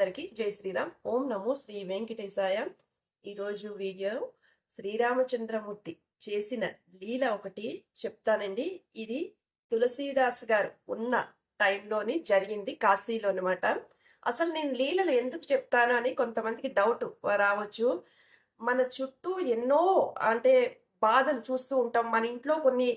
అందరికీ జై శ్రీరామ్. ఓం నమో శ్రీ వెంకటేశాయ. ఈరోజు వీడియో శ్రీరామచంద్రమూర్తి చేసిన లీల ఒకటి చెప్తానండి. ఇది తులసీదాస్ గారు ఉన్న టైంలోని జరిగింది కాశీలో అనమాట అసలు నేను లీలలు ఎందుకు చెప్తాను అని కొంతమందికి డౌట్ రావచ్చు. మన చుట్టూ ఎన్నో అంటే బాధలు చూస్తూ ఉంటాం. మన ఇంట్లో కొన్ని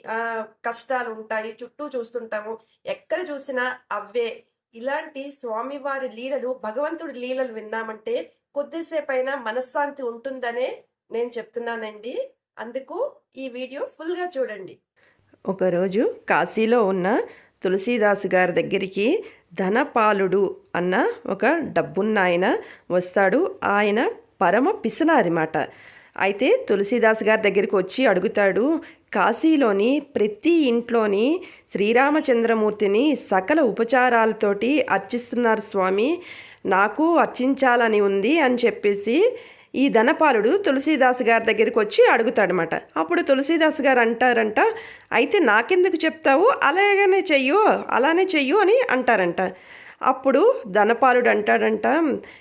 కష్టాలు ఉంటాయి. చుట్టూ చూస్తుంటాము. ఎక్కడ చూసినా అవే. ఇలాంటి స్వామివారి లీలలు భగవంతుడి లీలలు విన్నామంటే కొద్దిసేపైనా మనశ్శాంతి ఉంటుందనే నేను చెప్తున్నానండి. అందుకు ఈ వీడియో ఫుల్గా చూడండి. ఒకరోజు కాశీలో ఉన్న తులసీదాస్ గారి దగ్గరికి ధనపాలుడు అన్న ఒక డబ్బున్న ఆయన వస్తాడు. ఆయన పరమ పిసనారిమాట. అయితే తులసీదాస్ గారి దగ్గరికి వచ్చి అడుగుతాడు కాశీలోని ప్రతి ఇంట్లోని శ్రీరామచంద్రమూర్తిని సకల ఉపచారాలతోటి అర్చిస్తున్నారు స్వామి. నాకు అర్చించాలని ఉంది అని చెప్పేసి ఈ ధనపాలుడు తులసీదాస్ గారి దగ్గరికి వచ్చి అడుగుతాడనమాట అప్పుడు తులసీదాస్ గారు అంటారంట అయితే నాకెందుకు చెప్తావు? అలాగనే చెయ్యు అలానే చెయ్యు అని అంటారంట. అప్పుడు ధనపాలుడు అంటాడంట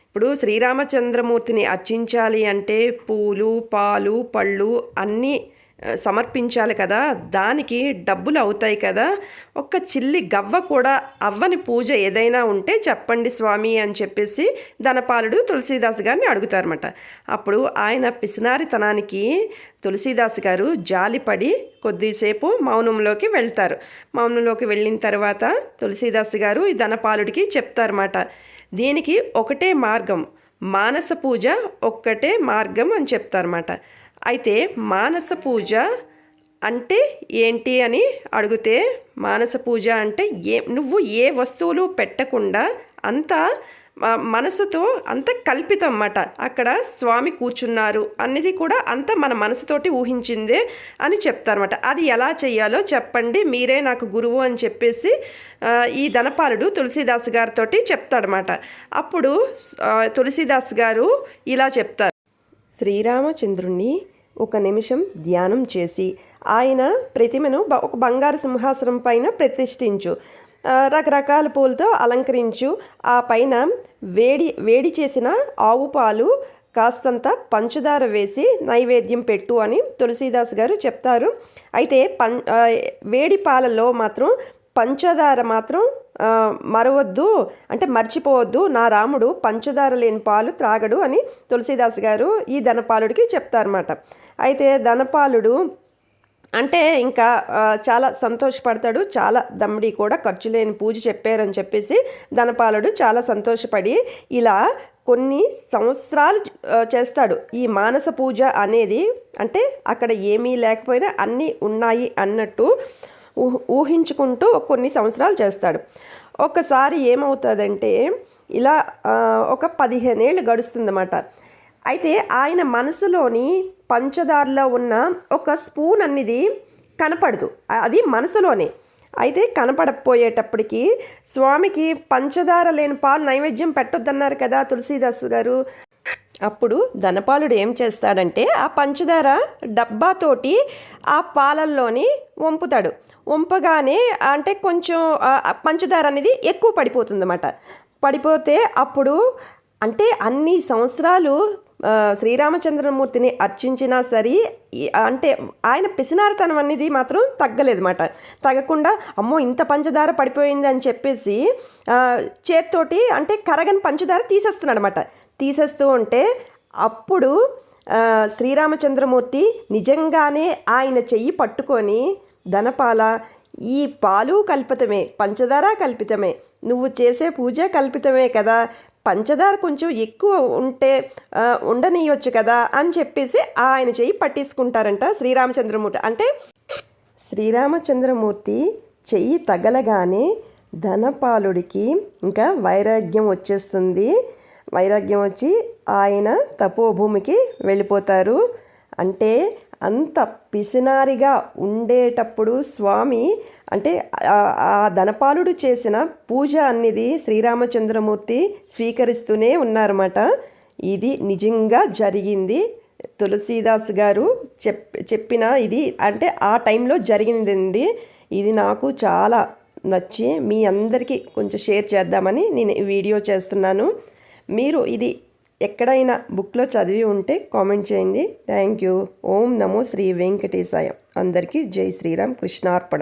ఇప్పుడు శ్రీరామచంద్రమూర్తిని అర్చించాలి అంటే పూలు పాలు పళ్ళు అన్నీ సమర్పించాలి కదా దానికి డబ్బులు అవుతాయి కదా ఒక్క చిల్లి గవ్వ కూడా అవ్వని పూజ ఏదైనా ఉంటే చెప్పండి స్వామి అని చెప్పేసి ధనపాలుడు తులసీదాస్ గారిని అడుగుతారన్నమాట. అప్పుడు ఆయన పిసినారితనానికి తులసీదాస్ గారు జాలిపడి కొద్దిసేపు మౌనంలోకి వెళ్తారు. మౌనంలోకి వెళ్ళిన తర్వాత తులసీదాస్ గారు ఈ ధనపాలుడికి చెప్తారన్నమాట. దీనికి ఒకటే మార్గం మానస పూజ ఒక్కటే మార్గం అని చెప్తారన్నమాట. అయితే మానస పూజ అంటే ఏంటి అని అడిగితే మానస పూజ అంటే ఏ నువ్వు ఏ వస్తువులు పెట్టకుండా అంతా మనసుతో అంత కల్పితం అన్నమాట అక్కడ స్వామి కూర్చున్నారు అన్నది కూడా అంత మన మనసుతోటి ఊహించిందే అని చెప్తారన్నమాట. అది ఎలా చేయాలో చెప్పండి మీరే నాకు గురువు అని చెప్పేసి ఈ ధనపాలుడు తులసీదాస్ గారితో చెప్తాడనమాట అప్పుడు తులసీదాస్ గారు ఇలా చెప్తారు. శ్రీరామచంద్రుణ్ణి ఒక నిమిషం ధ్యానం చేసి ఆయన ప్రతిమను బ- ఒక బంగారు సింహాసనం పైన ప్రతిష్ఠించు. రకరకాల పూలతో అలంకరించు. ఆ పైన వేడి వేడి చేసిన ఆవు పాలు కాస్తంత పంచదార వేసి నైవేద్యం పెట్టు అని తులసీదాస్ గారు చెప్తారు. అయితే పం వేడి పాలలో మాత్రం పంచదార మాత్రం మరవద్దు అంటే మర్చిపోవద్దు. నా రాముడు పంచదార లేని పాలు త్రాగడు అని తులసీదాస్ గారు ఈ ధనపాలుడికి చెప్తారన్నమాట. అయితే ధనపాలుడు అంటే ఇంకా చాలా సంతోషపడతాడు. చాలా దమ్మిడి కూడా ఖర్చు లేని పూజ చెప్పారని చెప్పేసి ధనపాలుడు చాలా సంతోషపడి ఇలా కొన్ని సంవత్సరాలు చేస్తాడు. ఈ మానస పూజ అనేది అంటే అక్కడ ఏమీ లేకపోయినా అన్నీ ఉన్నాయి అన్నట్టు ఊహించుకుంటూ కొన్ని సంవత్సరాలు చేస్తాడు. ఒక్కసారి ఏమవుతుందంటే ఇలా ఒక పదిహేనేళ్ళు గడుస్తుందన్నమాట. అయితే ఆయన మనసులోని పంచదారలో ఉన్న ఒక స్పూన్ అనేది కనపడదు. అది మనసులోనే. అయితే కనపడపోయేటప్పటికి స్వామికి పంచదార లేని పాలు నైవేద్యం పెట్టొద్దన్నారు కదా తులసీదాస్ గారు. అప్పుడు ధనపాలుడు ఏం చేస్తాడంటే ఆ పంచదార డబ్బాతోటి ఆ పాలల్లోని వంపుతాడు. వంపగానే అంటే కొంచెం పంచదార అనేది ఎక్కువ పడిపోతుందన్నమాట. పడిపోతే అప్పుడు అంటే అన్ని సంవత్సరాలు శ్రీరామచంద్రమూర్తిని అర్చించినా సరే అంటే ఆయన పిసినారతనం అనేది మాత్రం తగ్గలేదన్నమాట. తగ్గకుండా అమ్మో ఇంత పంచదార పడిపోయింది అని చెప్పేసి చేత్తోటి అంటే కరగని పంచదార తీసేస్తున్నాడు అనమాట తీసేస్తూ ఉంటే అప్పుడు శ్రీరామచంద్రమూర్తి నిజంగానే ఆయన చెయ్యి పట్టుకొని ధనపాల ఈ పాలు కల్పితమే పంచదార కల్పితమే. నువ్వు చేసే పూజ కల్పితమే కదా. పంచదార కొంచెం ఎక్కువ ఉంటే ఉండనీయొచ్చు కదా అని చెప్పేసి ఆయన చెయ్యి పట్టేసుకుంటారంట శ్రీరామచంద్రమూర్తి. అంటే శ్రీరామచంద్రమూర్తి చెయ్యి తగలగానే ధనపాలుడికి ఇంకా వైరాగ్యం వచ్చేస్తుంది. వైరాగ్యం వచ్చి ఆయన తపోభూమికి వెళ్ళిపోతారు. అంటే అంత పిసినారిగా ఉండేటప్పుడు స్వామి అంటే ఆ- ధనపాలుడు చేసిన పూజ అనేది శ్రీరామచంద్రమూర్తి స్వీకరిస్తూనే ఉన్నారన్నమాట. ఇది నిజంగా జరిగింది. తులసీదాస్ గారు చెప్ చెప్పిన ఇది అంటే ఆ టైంలో జరిగిందండి. ఇది నాకు చాలా నచ్చి మీ అందరికీ కొంచెం షేర్ చేద్దామని నేను వీడియో చేస్తున్నాను. మీరు ఇది ఎక్కడైనా బుక్లో చదివి ఉంటే కామెంట్ చేయండి. Thank you. ఓం నమో శ్రీ వెంకటేశాయ. అందరికీ జై శ్రీరామ్ కృష్ణార్పణ.